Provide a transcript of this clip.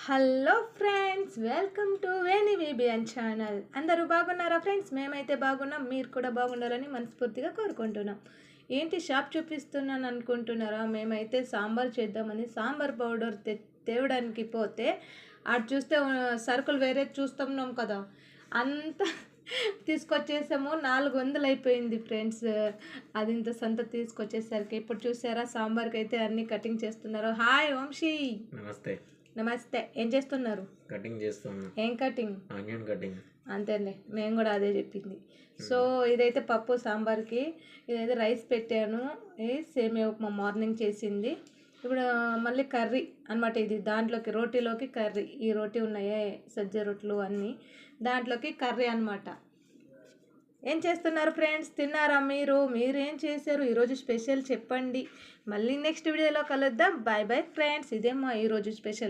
Hello friends welcome to Veni VBN channel అందరూ బాగున్నారా friends మేమైతే బాగున్నాం. మీరు కూడా బాగుండాలని మనస్ఫూర్తిగా కోరుకుంటున్నాం. ఏంటి షాప్ చూపిస్తున్నాను అనుకుంటున్నారా? మేమైతే సాంబార్ చేద్దామని సాంబార్ పౌడర్ తె తేవడానికి పోతే అటు చూస్తే సరుకులు వేరే చూస్తున్నాం కదా. అంత తీసుకొచ్చేసాము. నాలుగు వందలు అయిపోయింది ఫ్రెండ్స్ అది ఇంత సంత తీసుకొచ్చేసరికి. ఇప్పుడు చూసారా సాంబార్కి అయితే అన్నీ కటింగ్ చేస్తున్నారు. హాయ్ వంశీ. నమస్తే. నమస్తే ఏం చేస్తున్నారు? కటింగ్ చేస్తున్నాం. ఏం కటింగ్? Onion cutting. అంతేలే మేము కూడా అదే చెప్పింది. సో ఇదైతే పప్పు సాంబార్కి ఇదైతే రైస్ పెట్టాను. ఇది సేమియా ఉప్మా మార్నింగ్ చేసింది. ఇప్పుడు మళ్ళీ కర్రీ అన్నమాట ఇది. దాంట్లోకి రోటీలోకి కర్రీ. ఈ రోటీ ఉన్నాయే సజ్జ రొట్లు అన్నీ. దాంట్లోకి కర్రీ అన్నమాట. ఏం చేస్తున్నారు ఫ్రెండ్స్? తిన్నారా మీరు? మీరు ఏం చేశారు ఈరోజు స్పెషల్ చెప్పండి. మళ్ళీ నెక్స్ట్ వీడియోలో కలుద్దాం. Bye bye friends. ఇదే మా ఈరోజు స్పెషల్.